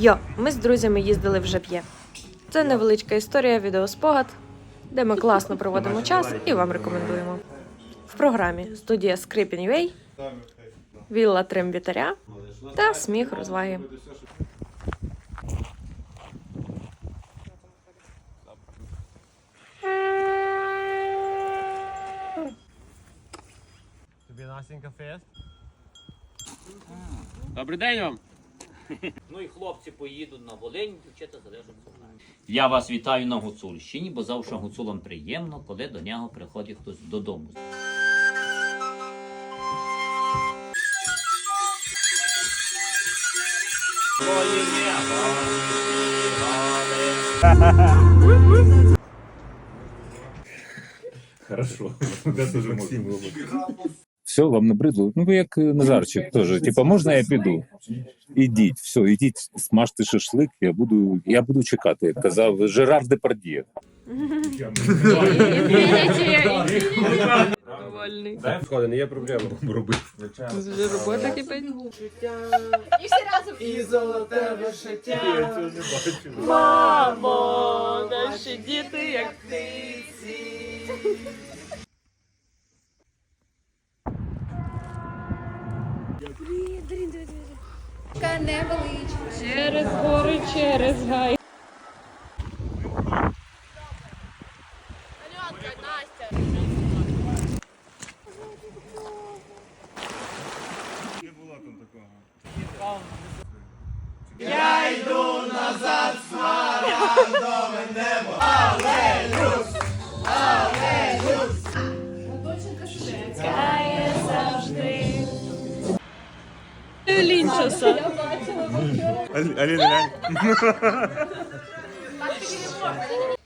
Йо, ми з друзями їздили в Жап'є. Це невеличка історія, відеоспогад, де ми класно проводимо час і вам рекомендуємо. В програмі студія Scripin UA, Вілла Трембітаря та сміх розваги. Тобі Настенька фест? Добрий день вам. Ну і хлопці поїдуть на Волинь, дівчата залежать від Я вас вітаю на Гуцульщині, бо завжди гуцулам приємно, коли до нього приходить хтось додому. Хорошо. Все, вам набридло? Ну ви як е, Назарчик теж. Типа, можна я піду? Ідіть, все, ідіть, смажте шашлик, я буду, я буду чекати, як казав Жерар Депардіє. Сходи, не є проблема. Робив. Вже робота кипить. Мамо, наші діти як через гори, через гай. Я йду назад, смарагдове небо. Чекає konuşuyorsun? Ali, Ali, Ali.